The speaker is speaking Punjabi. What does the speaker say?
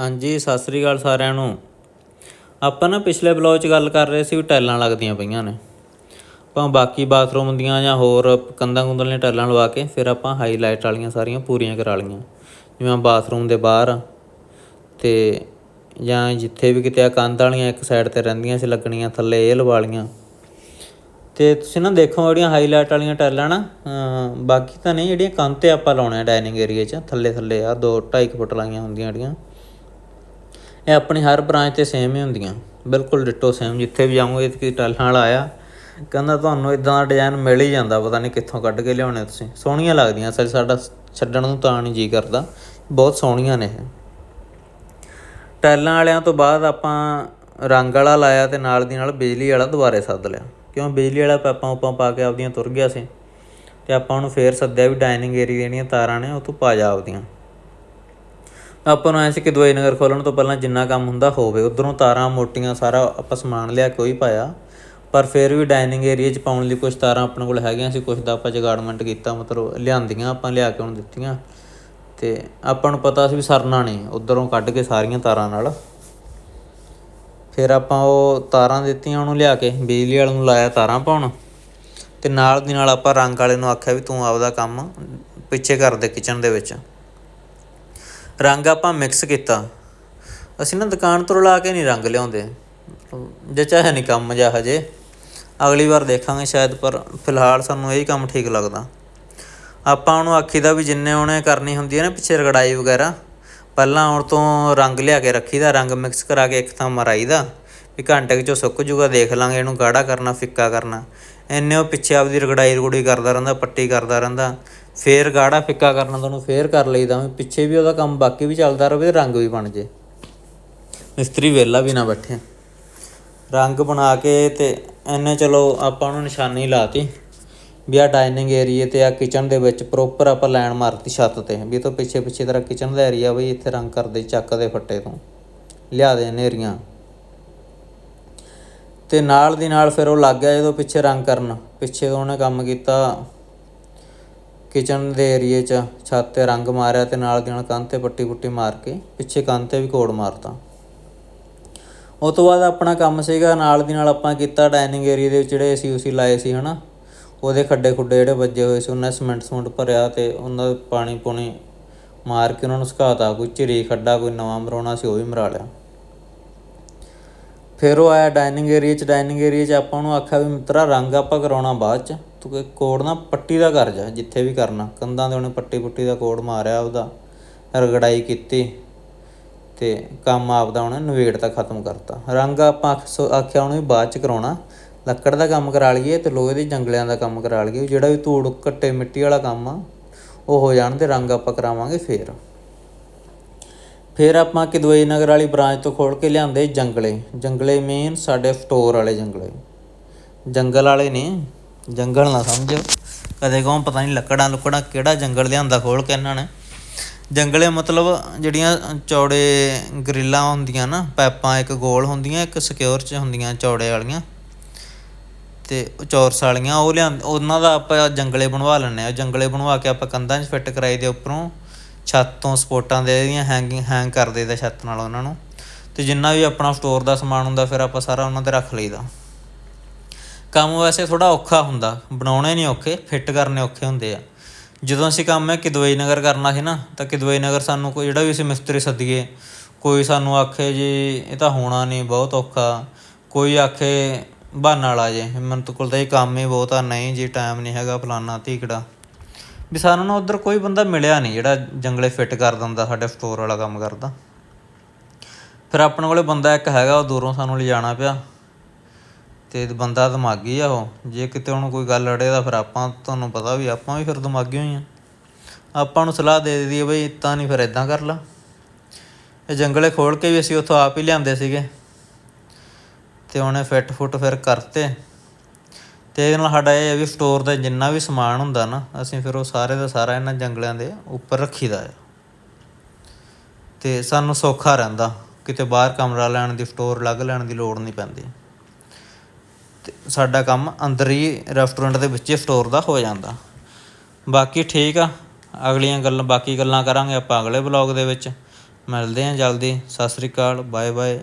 ਹਾਂਜੀ, ਸਤਿ ਸ੍ਰੀ ਅਕਾਲ ਸਾਰਿਆਂ ਨੂੰ। ਆਪਾਂ ਨਾ ਪਿਛਲੇ ਬਲੌਗ 'ਚ ਗੱਲ ਕਰ ਰਹੇ ਸੀ ਵੀ ਟਾਈਲਾਂ ਲੱਗਦੀਆਂ ਪਈਆਂ ਨੇ। ਆਪਾਂ ਬਾਕੀ ਬਾਥਰੂਮ ਦੀਆਂ ਜਾਂ ਹੋਰ ਕੰਧਾਂ ਕੁੰਧਾਂ ਵਾਲੀਆਂ ਟਾਈਲਾਂ ਲਵਾ ਕੇ ਫਿਰ ਆਪਾਂ ਹਾਈਲਾਈਟ ਵਾਲੀਆਂ ਸਾਰੀਆਂ ਪੂਰੀਆਂ ਕਰਾ ਲਈਆਂ। ਜਿਵੇਂ ਬਾਥਰੂਮ ਦੇ ਬਾਹਰ ਤੇ ਜਾਂ ਜਿੱਥੇ ਵੀ ਕਿਤੇ ਆ ਕੰਧ ਵਾਲੀਆਂ ਇੱਕ ਸਾਈਡ ਤੇ ਰਹਿੰਦੀਆਂ ਸੀ ਲੱਗਣੀਆਂ, ਥੱਲੇ ਇਹ ਲਵਾ ਲਈਆਂ। ਤੇ ਤੁਸੀਂ ਨਾ ਦੇਖੋ ਜਿਹੜੀਆਂ ਹਾਈਲਾਈਟ ਵਾਲੀਆਂ ਟਾਈਲਾਂ ਨਾ ਬਾਕੀ ਤਾਂ ਨਹੀਂ, ਜਿਹੜੀਆਂ ਕੰਧ ਤੇ ਆਪਾਂ ਲਾਉਣੇ ਆ ਡਾਈਨਿੰਗ ਏਰੀਆ 'ਚ, ਥੱਲੇ ਥੱਲੇ ਆ 2 2.5 ਫੁੱਟ ਲਾਈਆਂ ਹੁੰਦੀਆਂ ਜਿਹੜੀਆਂ। ਇਹ ਆਪਣੀ ਹਰ ਬ੍ਰਾਂਚ ਤੇ ਸੇਮ ਹੀ ਹੁੰਦੀਆਂ। ਬਿਲਕੁਲ ਡਿਟੋ ਸੇਮ ਜਿੱਥੇ ਵੀ ਜਾਓਗੇ ਕਿ ਟਾਈਲਾਂ ਵਾਲਾ ਆਇਆ। ਕਹਿੰਦਾ ਤੁਹਾਨੂੰ ਇਦਾਂ ਦਾ ਡਿਜ਼ਾਈਨ ਮਿਲ ਹੀ ਜਾਂਦਾ, ਪਤਾ ਨਹੀਂ ਕਿੱਥੋਂ ਕੱਢ ਕੇ ਲਿਆਉਣੇ ਤੁਸੀਂ। ਸੋਹਣੀਆਂ ਲੱਗਦੀਆਂ ਸਰ ਸਾਡਾ ਛੱਡਣ ਨੂੰ ਤਾਂ ਨਹੀਂ ਜੀ ਕਰਦਾ। ਬਹੁਤ ਸੋਹਣੀਆਂ ਨੇ ਇਹ। ਟਾਈਲਾਂ ਵਾਲਿਆਂ ਤੋਂ ਬਾਅਦ ਆਪਾਂ ਰੰਗ ਵਾਲਾ ਲਾਇਆ ਤੇ ਨਾਲ ਦੀ ਨਾਲ ਬਿਜਲੀ ਵਾਲਾ ਦੁਬਾਰੇ ਸੱਦ ਲਿਆ। ਕਿਉਂ? ਬਿਜਲੀ ਵਾਲਾ ਪਾਈਪਾਂ ਉਪਾਂ ਪਾ ਕੇ ਆਪਦੀਆਂ ਤੁਰ ਗਿਆ ਸੀ। ਤੇ ਆਪਾਂ ਉਹਨੂੰ ਫੇਰ ਸੱਦਿਆ ਵੀ ਡਾਈਨਿੰਗ ਏਰੀਆ ਜਿਹੜੀਆਂ ਤਾਰਾਂ ਨੇ, ਉਹ ਤੋਂ ਪਾ ਜਾ ਆਪਦੀਆਂ। ਆਪਾਂ ਨੂੰ ਐਂ ਸੀ ਕਿ ਦਵਾਈ ਨਗਰ ਖੋਲਣ ਤੋਂ ਪਹਿਲਾਂ ਜਿੰਨਾ ਕੰਮ ਹੁੰਦਾ ਹੋਵੇ, ਉਧਰੋਂ ਤਾਰਾਂ, ਮੋਟੀਆਂ ਸਾਰਾ ਆਪਾਂ ਸਮਾਨ ਲਿਆ ਕੇ ਉਹੀ ਪਾਇਆ। ਪਰ ਫਿਰ ਵੀ ਡਾਈਨਿੰਗ ਏਰੀਆ 'ਚ ਪਾਉਣ ਲਈ ਕੁਝ ਤਾਰਾਂ ਆਪਣੇ ਕੋਲ ਹੈਗੀਆਂ ਸੀ ਕੁਝ ਦਾ ਆਪਾਂ ਜਗਾੜਮੈਂਟ ਕੀਤਾ, ਮਤਲਬ ਲਿਆਂਦੀਆਂ ਆਪਾਂ, ਲਿਆ ਕੇ ਉਹਨੂੰ ਦਿੱਤੀਆਂ। ਤੇ ਆਪਾਂ ਨੂੰ ਪਤਾ ਸੀ ਵੀ ਸਰਨਾ ਨਹੀਂ, ਉਧਰੋਂ ਕੱਢ ਕੇ ਸਾਰੀਆਂ ਤਾਰਾਂ ਨਾਲ। ਫਿਰ ਆਪਾਂ ਉਹ ਤਾਰਾਂ ਦਿੱਤੀਆਂ, ਉਹਨੂੰ ਲਿਆ ਕੇ ਬਿਜਲੀ ਵਾਲੇ ਨੂੰ ਲਾਇਆ ਤਾਰਾਂ ਪਾਉਣ। ਤੇ ਨਾਲ ਦੀ ਨਾਲ ਆਪਾਂ ਰੰਗ ਵਾਲੇ ਨੂੰ ਆਖਿਆ ਵੀ ਤੂੰ ਆਪਦਾ ਕੰਮ ਪਿੱਛੇ ਕਰ ਦੇ ਕਿਚਨ ਦੇ ਵਿੱਚ। ਰੰਗ ਆਪਾਂ ਮਿਕਸ ਕੀਤਾ। ਅਸੀਂ ਨਾ ਦੁਕਾਨ ਤੋਂ ਲਾ ਕੇ ਨਹੀਂ ਰੰਗ ਲਿਆਉਂਦੇ। ਜਚਾ ਹੈ ਨਹੀਂ ਕੰਮ ਜਿਹਾ ਹਜੇ। ਅਗਲੀ ਵਾਰ ਦੇਖਾਂਗੇ ਸ਼ਾਇਦ, ਪਰ ਫਿਲਹਾਲ ਸਾਨੂੰ ਇਹੀ ਕੰਮ ਠੀਕ ਲੱਗਦਾ। ਆਪਾਂ ਉਹਨੂੰ ਆਖੀ ਦਾ ਵੀ ਜਿੰਨੇ ਉਹਨੇ ਕਰਨੀ ਹੁੰਦੀ ਹੈ ਨਾ ਪਿੱਛੇ ਰਗੜਾਈ ਵਗੈਰਾ, ਪਹਿਲਾਂ ਆਉਣ ਤੋਂ ਰੰਗ ਲਿਆ ਕੇ ਰੱਖੀਦਾ ਰੰਗ ਮਿਕਸ ਕਰਾ ਕੇ ਇੱਕ ਥਾਂ ਮਰਾਈਦਾ ਵੀ ਘੰਟੇ ਕੁ ਚੋਂ ਸੁੱਕ ਜੂਗਾ, ਦੇਖ ਲਾਂਗੇ ਇਹਨੂੰ ਗਾੜਾ ਕਰਨਾ, ਫਿੱਕਾ ਕਰਨਾ। ਇੰਨੇ ਉਹ ਪਿੱਛੇ ਆਪਦੀ ਰਗੜਾਈ ਰਗੂੜੀ ਕਰਦਾ ਰਹਿੰਦਾ, ਪੱਟੀ ਕਰਦਾ ਰਹਿੰਦਾ। ਫੇਰ ਗਾੜਾ ਫਿੱਕਾ ਕਰਨਾ ਤਾਂ ਉਹਨੂੰ ਫੇਰ ਕਰ ਲਈਦਾ ਵੀ ਪਿੱਛੇ ਵੀ ਉਹਦਾ ਕੰਮ ਬਾਕੀ ਵੀ ਚੱਲਦਾ ਰਹੇ ਤੇ ਰੰਗ ਵੀ ਬਣ ਜੇ। ਮਿਸਤਰੀ ਵਿਹਲਾ ਵੀ ਨਾ ਬੈਠੇ। ਰੰਗ ਬਣਾ ਕੇ ਤੇ ਐਨੇ ਚਲੋ ਆਪਾਂ ਉਹਨੂੰ ਨਿਸ਼ਾਨੀ ਲਾਤੀ ਵੀ ਆ ਡਾਈਨਿੰਗ ਏਰੀਏ ਤੇ ਆ ਕਿਚਨ ਦੇ ਵਿੱਚ ਪ੍ਰੋਪਰ ਆਪਾਂ ਲਾਈਨ ਮਾਰਤੀ ਛੱਤ ਤੇ। ਵੀ ਇਹ ਤੋਂ ਪਿੱਛੇ ਪਿੱਛੇ ਤੇਰਾ ਕਿਚਨ ਦਾ ਏਰੀਆ ਬਈ, ਇੱਥੇ ਰੰਗ ਕਰਦੇ ਚੱਕ ਦੇ ਫੱਟੇ ਤੋਂ। ਲਿਆ ਦੇ ਨੇਰੀਆਂ ਤੇ ਨਾਲ ਦੀ ਨਾਲ ਫਿਰ ਉਹ ਲੱਗ ਗਿਆ ਜਦੋਂ ਪਿੱਛੇ ਰੰਗ ਕਰਨ। ਪਿੱਛੇ ਉਹਨੇ ਕੰਮ ਕੀਤਾ ਕਿਚਨ ਦੇ ਏਰੀਏ 'ਚ, ਛੱਤ ਤੇ ਰੰਗ ਮਾਰਿਆ ਤੇ ਨਾਲ ਦੀ ਨਾਲ ਕੰਧ ਤੇ ਪੱਟੀ ਪੁੱਟੀ ਮਾਰ ਕੇ ਪਿੱਛੇ ਕੰਧ ਤੇ ਵੀ ਕੋਡ ਮਾਰਤਾ। ਉਹ ਤੋਂ ਬਾਅਦ ਆਪਣਾ ਕੰਮ ਸੀਗਾ, ਨਾਲ ਦੀ ਨਾਲ ਆਪਾਂ ਕੀਤਾ ਡਾਈਨਿੰਗ ਏਰੀਆ ਦੇ ਵਿੱਚ ਜਿਹੜੇ ਏਸੀ ਉਸੀ ਲਾਏ ਸੀ, ਹਨਾ। ਉਹਦੇ ਖੱਡੇ ਖੁੱਡੇ ਜਿਹੜੇ ਵੱਜੇ ਹੋਏ ਸੀ, ਉਹਨਾਂ ਸਮੈਂਟ ਸਮੁੰਟ ਭਰਿਆ ਤੇ ਉਹਨਾਂ ਪਾਣੀ ਪੂਣੀ ਮਾਰ ਕੇ ਉਹਨਾਂ ਨੂੰ ਸੁਕਾਤਾ। ਕੋਈ ਝਿਰੀ ਖੱਡਾ, ਕੋਈ ਨਵਾਂ ਮਰਾਉਣਾ ਸੀ, ਉਹ ਵੀ ਮਰਾ ਲਿਆ। ਫਿਰ ਉਹ ਆਇਆ ਡਾਈਨਿੰਗ ਏਰੀਆ 'ਚ ਡਾਈਨਿੰਗ ਏਰੀਆ 'ਚ ਆਪਾਂ ਉਹਨੂੰ ਆਖਿਆ ਵੀ ਮਿੱਤਰਾ, ਰੰਗ ਆਪਾਂ ਕਰਾਉਣਾ ਬਾਅਦ 'ਚ। ਤੂੰ ਕੋੜ ਨਾ ਪੱਟੀ ਦਾ ਕਰ ਜਾ, ਜਿੱਥੇ ਵੀ ਕਰਨਾ। ਕੰਧਾਂ ਦੇ ਉਹਨੇ ਪੱਟੀ ਪੁੱਟੀ ਦਾ ਕੋੜ ਮਾਰਿਆ ਉਹਦਾ, ਰਗੜਾਈ ਕੀਤੀ ਤੇ ਕੰਮ ਆਪਦਾ ਉਹਨੇ ਨਵੇੜ ਖਤਮ ਕਰਤਾ। ਰੰਗ ਆਪਾਂ ਸੋ- ਆਖਿਆ ਉਹਨੂੰ ਵੀ ਬਾਅਦ 'ਚ ਕਰਾਉਣਾ। ਲੱਕੜ ਦਾ ਕੰਮ ਕਰਾ ਲਈਏ ਤੇ ਲੋਹੇ ਦੇ ਜੰਗਲਿਆਂ ਦਾ ਕੰਮ ਕਰਾ ਲਈਏ। ਜਿਹੜਾ ਵੀ ਧੂੜ, ਘੱਟੇ ਮਿੱਟੀ ਵਾਲਾ ਕੰਮ ਆ, ਉਹ ਹੋ ਜਾਣ ਤੇ ਰੰਗ ਆਪਾਂ ਕਰਾਵਾਂਗੇ ਫੇਰ। ਫਿਰ ਆਪਾਂ ਕਿਦਵਈ ਨਗਰ ਵਾਲੀ ਬ੍ਰਾਂਚ ਤੋਂ ਖੋਲ ਕੇ ਲਿਆਂਦੇ ਜੰਗਲੇ। ਜੰਗਲੇ ਮੇਨ ਸਾਡੇ ਸਟੋਰ ਵਾਲੇ ਜੰਗਲੇ। ਜੰਗਲ ਵਾਲੇ ਨੇ, ਜੰਗਲ ਨਾ ਸਮਝੋ ਕਦੇ ਕਹੋ ਪਤਾ ਨਹੀਂ ਲੱਕੜਾਂ ਲੁਕੜਾਂ ਕਿਹੜਾ ਜੰਗਲ ਲਿਆਂਦਾ ਖੋਲ ਕੇ ਇਹਨਾਂ ਨੇ। ਜੰਗਲੇ ਮਤਲਬ ਜਿਹੜੀਆਂ ਚੌੜੇ ਗਰਿੱਲਾਂ ਹੁੰਦੀਆਂ ਨਾ, ਪੈਪਾਂ ਇੱਕ ਗੋਲ ਹੁੰਦੀਆਂ, ਇੱਕ ਸਿਕਿਉਰ ਚ ਹੁੰਦੀਆਂ ਚੌੜੇ ਵਾਲੀਆਂ। ਤੇ ਉਹ ਚੌਰਸ ਵਾਲੀਆਂ, ਉਹ ਲਿਆਂ ਉਹਨਾਂ ਦਾ ਆਪਾਂ ਜੰਗਲੇ ਬਣਵਾ ਲੈਂਦੇ ਆ ਜੰਗਲੇ ਬਣਵਾ ਕੇ ਆਪਾਂ ਕੰਧਾਂ 'ਚ ਫਿੱਟ ਕਰਾਈ ਦੇ ਉੱਪਰੋਂ ਛੱਤ ਤੋਂ ਸਪੋਰਟਾਂ ਦੇ ਇਹਦੀਆਂ ਹੈਂਗਿੰਗ ਹੈਂਗ ਕਰ ਦੇਈਦਾ ਛੱਤ ਨਾਲ ਉਹਨਾਂ ਨੂੰ। ਤੇ ਜਿੰਨਾ ਵੀ ਆਪਣਾ ਸਟੋਰ ਦਾ ਸਮਾਨ ਹੁੰਦਾ, ਫਿਰ ਆਪਾਂ ਸਾਰਾ ਉਹਨਾਂ ਤੇ ਰੱਖ ਲਈਦਾ। ਕੰਮ ਵੈਸੇ ਥੋੜਾ ਔਖਾ ਹੁੰਦਾ, ਬਣਾਉਣੇ ਨਹੀਂ ਔਖੇ ਫਿੱਟ ਕਰਨੇ ਔਖੇ ਹੁੰਦੇ ਆ। ਜਦੋਂ ਅਸੀਂ ਕੰਮ ਹੈ ਕਿਦਵਈ ਨਗਰ ਕਰਨਾ ਸੀ ਨਾ, ਤਾਂ ਕਿਦਵਈ ਨਗਰ ਸਾਨੂੰ ਕੋਈ ਜਿਹੜਾ ਵੀ ਅਸੀਂ ਮਿਸਤਰੀ ਸੱਦੀਏ, ਕੋਈ ਸਾਨੂੰ ਆਖੇ ਜੀ, ਇਹ ਤਾਂ ਹੋਣਾ ਨਹੀਂ ਬਹੁਤ ਔਖਾ। ਕੋਈ ਆਖੇ, ਬਹਾਨਾ ਵਾਲਾ ਜੇ ਮੈਨੂੰ ਤਾਂ ਕੋਲ ਤਾਂ ਇਹ ਕੰਮ ਹੀ ਬਹੁਤ ਆ, ਨਹੀਂ ਜੀ ਟਾਈਮ ਨਹੀਂ ਹੈਗਾ ਫਲਾਨਾ ਧੀਕੜਾ। ਵੀ ਸਾਨੂੰ ਨਾ ਉਧਰ ਕੋਈ ਬੰਦਾ ਮਿਲਿਆ ਨਹੀਂ ਜਿਹੜਾ ਜੰਗਲੇ ਫਿੱਟ ਕਰ ਦਿੰਦਾ ਸਾਡੇ ਸਟੋਰ ਵਾਲਾ ਕੰਮ ਕਰਦਾ। ਫਿਰ ਆਪਣੇ ਕੋਲੇ ਬੰਦਾ ਇੱਕ ਹੈਗਾ, ਉਹ ਦੂਰੋਂ ਸਾਨੂੰ ਲਿਜਾਣਾ ਪਿਆ। ਤੇ ਬੰਦਾ ਦਿਮਾਗੀ ਆ ਉਹ। ਜੇ ਕਿਤੇ ਉਹਨੂੰ ਕੋਈ ਗੱਲ ਅੜੇ ਤਾਂ ਫਿਰ ਆਪਾਂ, ਤੁਹਾਨੂੰ ਪਤਾ ਵੀ ਆਪਾਂ ਵੀ ਫਿਰ ਦਿਮਾਗੀ ਹੋਈ ਆ। ਆਪਾਂ ਨੂੰ ਸਲਾਹ ਦੇ ਦਈਏ ਬਈ ਇਤਾਂ ਨਹੀਂ ਫਿਰ ਇਦਾਂ ਕਰ ਲਾ। ਇਹ ਜੰਗਲੇ ਖੋਲ ਕੇ ਵੀ ਅਸੀਂ ਉੱਥੋਂ ਆਪ ਹੀ ਲਿਆਂਦੇ ਸੀਗੇ। ਤੇ ਉਹਨੇ ਫਿੱਟ ਫੁੱਟ ਫਿਰ ਕਰਤੇ। ਤੇ ਇਹਦੇ ਨਾਲ ਸਾਡਾ ਇਹ ਹੈ ਵੀ ਸਟੋਰ ਦਾ ਜਿੰਨਾ ਵੀ ਸਮਾਨ ਹੁੰਦਾ ਨਾ, ਅਸੀਂ ਫਿਰ ਉਹ ਸਾਰੇ ਦਾ ਸਾਰਾ ਇਹਨਾਂ ਜੰਗਲਿਆਂ ਦੇ ਉੱਪਰ ਰੱਖੀਦਾ ਆ ਤੇ ਸਾਨੂੰ ਸੌਖਾ ਰਹਿੰਦਾ, ਕਿਤੇ ਬਾਹਰ ਕਮਰਾ ਲੈਣ ਦੀ ਸਟੋਰ ਅਲੱਗ ਲੈਣ ਦੀ ਲੋੜ ਨਹੀਂ ਪੈਂਦੀ। ਤੇ ਸਾਡਾ ਕੰਮ ਅੰਦਰ ਹੀ ਰੈਸਟੋਰੈਂਟ ਦੇ ਵਿੱਚ ਹੀ ਸਟੋਰ ਦਾ ਹੋ ਜਾਂਦਾ। ਬਾਕੀ ਠੀਕ ਆ, ਅਗਲੀਆਂ ਗੱਲਾਂ, ਬਾਕੀ ਗੱਲਾਂ ਕਰਾਂਗੇ ਆਪਾਂ ਅਗਲੇ ਬਲੌਗ ਦੇ ਵਿੱਚ। ਮਿਲਦੇ ਹਾਂ ਜਲਦੀ, ਸਤਿ ਸ੍ਰੀ ਅਕਾਲ ਬਾਏ ਬਾਏ